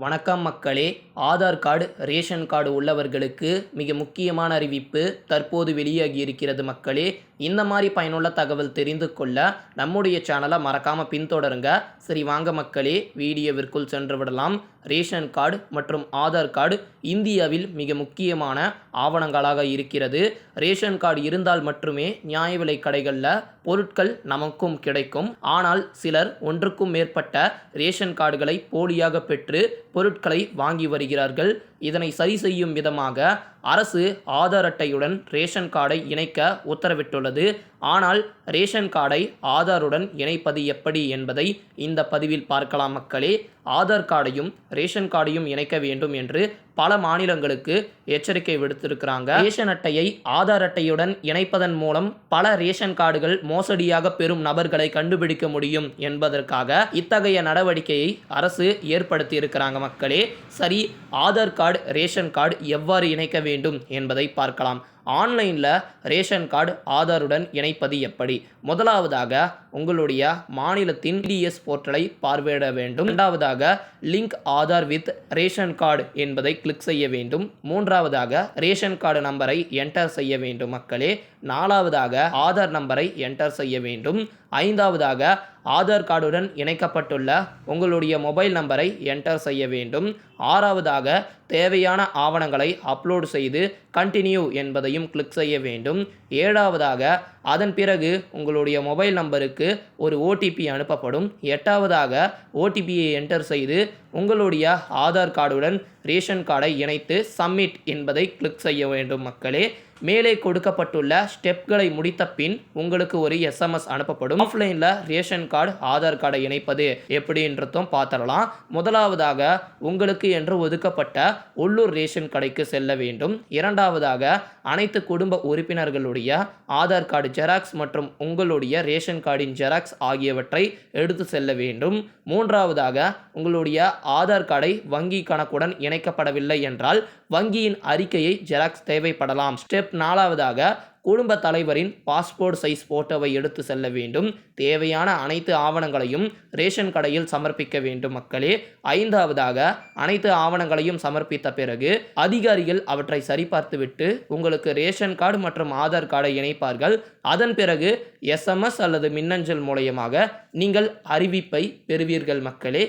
வணக்கம் மக்களே. Aadhaar card ration card உள்ளவர்களுக்கு மிக முக்கியமான அறிவிப்பு தற்போது வெளியாகி இருக்கிறது மக்களே. இந்த மாதிரி பயனுள்ள தகவல் தெரிந்து கொள்ள நம்முடைய சேனலை மறக்காமல் பின்தொடருங்க. சரி வாங்க மக்களே. வீடியோவிற்குள் சென்று விடலாம். ரேஷன் கார்டு மற்றும் ஆதார் கார்டு இந்தியாவில் மிக முக்கியமான ஆவணங்களாக இருக்கிறது. ரேஷன் கார்டு இருந்தால் மட்டுமே நியாய விலை கடைகளில் பொருட்கள் நமக்கும் கிடைக்கும். ஆனால் சிலர் ஒன்றுக்கும் மேற்பட்ட ரேஷன் கார்டுகளை போலியாக பெற்று பொருட்களை வாங்கி வருகிறார்கள். இதனை சரி செய்யும் விதமாக அரசு ஆதார் அட்டையுடன் ரேஷன் கார்டை இணைக்க உத்தரவிட்டுள்ளது. ஆனால் ரேஷன் கார்டை ஆதாருடன் இணைப்பது எப்படி என்பதை இந்த பதிவில் பார்க்கலாம் மக்களே. ஆதார் கார்டையும் ரேஷன் கார்டையும் இணைக்க வேண்டும் என்று பல மாநிலங்களுக்கு எச்சரிக்கை விடுத்திருக்கிறாங்க. ரேஷன் அட்டையை ஆதார் அட்டையுடன் இணைப்பதன் மூலம் பல ரேஷன் கார்டுகள் மோசடியாக பெறும் நபர்களை கண்டுபிடிக்க முடியும் என்பதற்காக இத்தகைய நடவடிக்கையை அரசு ஏற்படுத்தி இருக்கிறாங்க மக்களே. சரி ஆதார் கார்டு ரேஷன் கார்டு எவ்வாறு இணைக்க வேண்டும் என்பதை பார்க்கலாம். ஆன்லைனில் ரேஷன் கார்டு ஆதாருடன் இணைப்பது எப்படி? முதலாவதாக உங்களுடைய மாநிலத்தின் டிஎஸ் போர்ட்டலை பார்வையிட வேண்டும். இரண்டாவதாக link Aadhaar with ration card என்பதை கிளிக் கிளிக் செய்ய வேண்டும். மூன்றாவதாக ரேஷன் கார்டு நம்பரை என்டர் செய்ய வேண்டும் மக்களே. நாலாவதாக ஆதார் நம்பரை என்டர் செய்ய வேண்டும். ஐந்தாவதாக ஆதார் கார்டுடன் இணைக்கப்பட்டுள்ள உங்களுடைய மொபைல் நம்பரை என்டர் செய்ய வேண்டும். ஆறாவதாக தேவையான ஆவணங்களை அப்லோட் செய்து கண்டினியூ என்பதையும் கிளிக் செய்ய வேண்டும். ஏழாவதாக அதன் பிறகு உங்களுடைய மொபைல் நம்பருக்கு ஒரு ஓடிபி அனுப்பப்படும். எட்டாவதாக ஓடிபியை என்டர் செய்து உங்களுடைய ஆதார் கார்டுடன் ரேஷன் கார்டை இணைத்து சப்மிட் என்பதை கிளிக் செய்ய வேண்டும் மக்களே. மேலே கொடுக்கப்பட்டுள்ள ஸ்டெப்களை முடித்த பின் உங்களுக்கு ஒரு எஸ்எம்எஸ் அனுப்பப்படும். ஆஃப்லைனில் ரேஷன் கார்டு ஆதார் கார்டை இணைப்பது எப்படின்றதும் பார்த்துடலாம். முதலாவதாக உங்களுக்கு என்று ஒதுக்கப்பட்ட உள்ளூர் ரேஷன் கடைக்கு செல்ல வேண்டும். இரண்டாவதாக அனைத்து குடும்ப உறுப்பினர்களுடைய ஆதார் கார்டு ஜெராக்ஸ் மற்றும் உங்களுடைய ரேஷன் கார்டின் ஜெராக்ஸ் ஆகியவற்றை எடுத்து செல்ல வேண்டும். மூன்றாவதாக உங்களுடைய ஆதார் கார்டை வங்கி கணக்குடன் இணைக்கப்படவில்லை என்றால் வங்கியின் அறிக்கையை ஜெராக்ஸ் தேவைப்படலாம். ஸ்டெப் நாலாவதாக குடும்ப தலைவரின் பாஸ்போர்ட் சைஸ் போட்டோவை எடுத்து செல்ல வேண்டும். தேவையான அனைத்து ஆவணங்களையும் ரேஷன் கடையில் சமர்ப்பிக்க வேண்டும் மக்களே. ஐந்தாவதாக அனைத்து ஆவணங்களையும் சமர்ப்பித்த பிறகு அதிகாரிகள் அவற்றை சரிபார்த்துவிட்டு உங்களுக்கு ரேஷன் கார்டு மற்றும் ஆதார் கார்டை இணைப்பார்கள். அதன் பிறகு எஸ்எம்எஸ் அல்லது மின்னஞ்சல் மூலயமாக நீங்கள் அறிவிப்பை பெறுவீர்கள் மக்களே.